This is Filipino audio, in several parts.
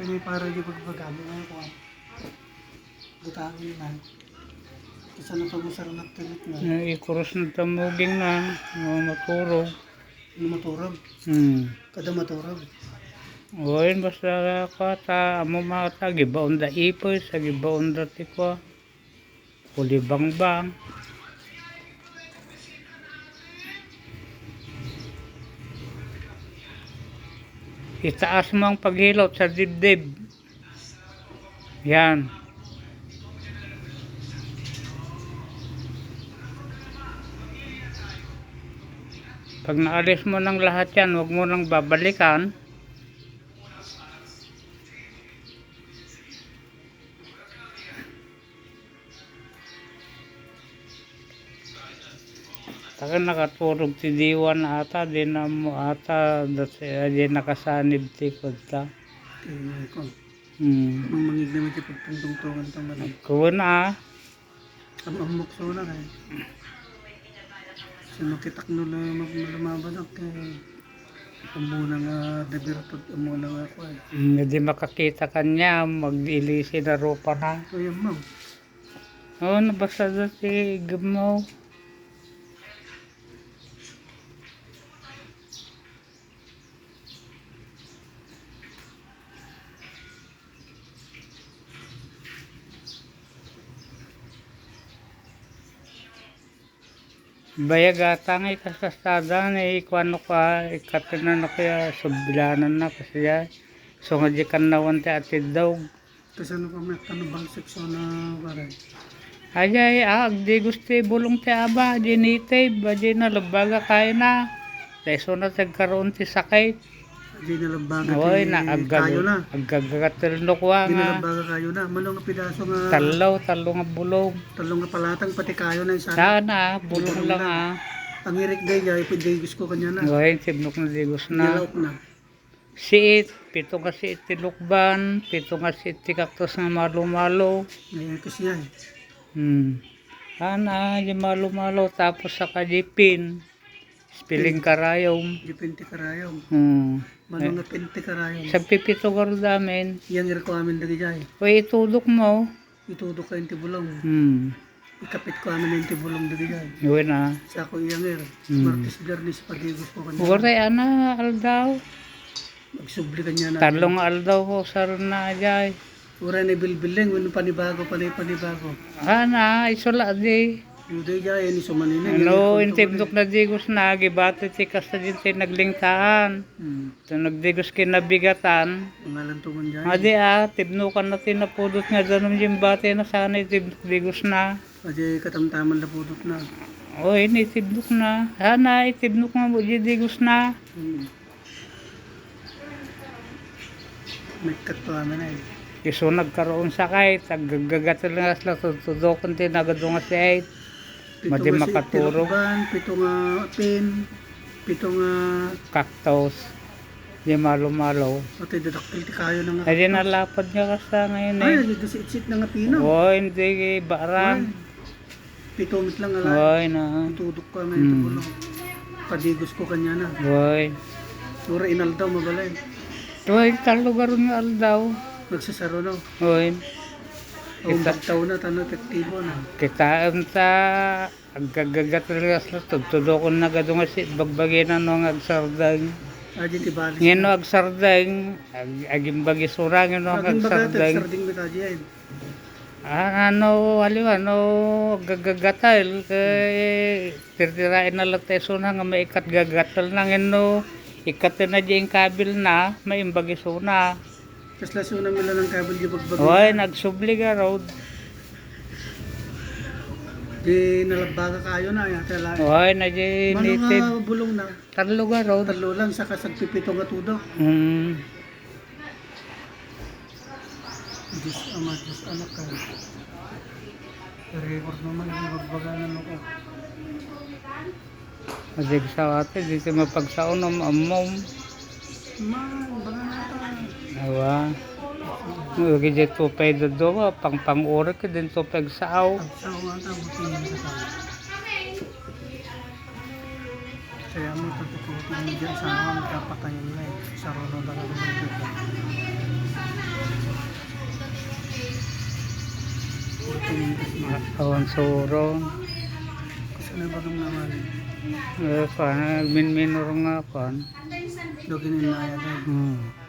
Kaya para di pagpagamo nga ko. Butangin man. Kasi na pag-usaro na tilit na. Yung ikuros na tamuging na, mga maturo. Ano maturog? Hmm. Kada maturog. O yun, basta ka ta, amo mga ta, gibaon da ipoy, sa gibaon da tikwa. Kuli bang bang. Itaas mo ang paghilot sa dibdib. Yan. Pag naalis mo ng lahat yan, huwag mo nang babalikan. Taka nakatulog ti Diwan ata, di na mo ata, dati, di nakasanib ti ta. Kaya ko. Hmm. Nung mangig naman ti pagtungtungtungan itong manig. Kuwan na, Am amok so na kay. Sino kitak no na magmalamaban ako kay. Amuna nga dabira pag amuna nga ako eh. hindi makakita kanya, mag-ilisi na rupa na. Kaya ma'am. Oo, nabasa dati gamaw. Bayagata nga ikasastada na ikwano ka, ikatinan na kaya subilanan na kasi ya. So nga di kan nawan ti atid daw. Kasi ano pa may kanubang seksyon na parang. Ajay, ah, di gusto bulong ti aba, di nitay, ba di na labaga kaya na. Dahil na tagkaroon ti sakay. Di nalabaga Oy, na kayo na. agag, no kwa Di nga. nalabaga kayo na. Manong nga pidaso nga. Talaw, talo nga bulong. Talong nga palatang pati kayo na isa. Sana, bulong lang ah. Ang irik jay pwede gusto ko kanya na. Oy, tibnok na digos na. Nilaok na. Siit, pito nga siit ti lukban, pito nga siit ti kaktos nga malo-malo. Ngayon kasi yan. Hmm. Sana, yung malo-malo, tapos sa kajipin. Spilling karayom. Di pinti karayom. Hmm. Manong nga pinti karayom. Sa pipito damin, Yang iro ko amin dagi jay. Uy, itudok mo. Itudok ka yung tibulong. Hmm. Ikapit ko amin yung tibulong dagi jay. Yun na. Sa ako iyang ir. Hmm. Martis garnis pagigos ko kanya. Uray, ana, aldaw. Magsubli kanya na. Talong aldaw ko sa na ajay. Uray na bilbiling. Wano panibago panay panibago. Ana, isula di. Yung day jay. Ni sumanina. Ano, intibdok na digos na, gibati ti kasta din ti naglingtahan. Hmm. Ito nagdigos kinabigatan. Pangalan tuman jay. Adi ah, tibnukan na tinapudot nga ganun yung bate na sana itibdok digos na. Adi katamtaman na pudot na. O, ini tibdok na. Sana, itibdok nga mo di digos na. Hmm. May kato amin ay. Iso nagkaroon sa kahit, naggagagat lang sila, tutudokon tin nagadong nga si Aid. Madi. Tilakban, Pito nga pin. Pito nga. Cactus. Di malo-malo. Pati dadaktil ti kayo na nga. Ay, di nalapad niya kasta ngayon Ay, eh. dito si itsit na nga pino. O, hindi barang. Pito mit lang nga Oy, na. Tutudok ka nga Hmm. ito bulong. Padigos ko kanya na. Oy. Sura inaldaw mabalay. Oy, talo garon nga aldaw. Nagsasaro no. Oy. O bagtaw na, tanong epektibo na. Kita sa agagagat lang sila, tutudokon na gadong si bagbagin na no, agsardang. Adi ti balis. Ngeno agsardang, ag, aging bagi surang bagat, agsardang. bitaji ay. Ah, ano, aliw, ano, gagagatal, kay tirtirain na lang tayo na nga may ikat gagatal na ngeno, ikat na dyan kabil na, may imbagi suna. Tapos laso na mila ng kabel di bagbag. Oy, nagsubli ka road. Di nalabaga kayo na. Yan, tala. Oy, na dyan Mano native. nga bulong na. Talo ka road. Talo lang sa kasagpipito nga tudo. Hmm. Diyos ama, Diyos anak ka. Record naman, bagbaganan ako. Madig sa ate, dito mapagsaon ng amom. Man, baga. Awa. Huwag dyan tupay do do, pang pang ora ka din tupay. Sa sa tao. Kaya mo tutututin mo dyan sa ako, magkapatayin na eh. Sa ronod na kami dito. Buti na Awan suron. Kasi na bagong naman. Eh, kan, min-minor nga kan. Lugin na naya din. Hmm.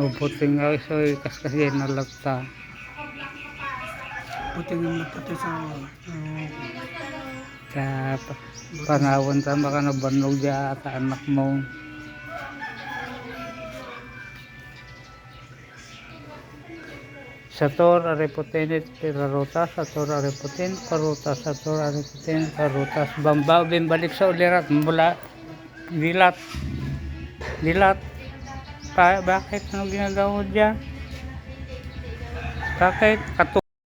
Uputi nga iso, ikas kasi nalagta. Buti nga magpatay sa pa- panawon sa baka nabanog dya at anak mo. Sator areputin pirarutas, sator areputin parutas, sator areputin parutas. Bamba bimbalik sa ulirat mula dilat. Dilat. Pa, bakit ano ginagawa mo dyan? Bakit? Katu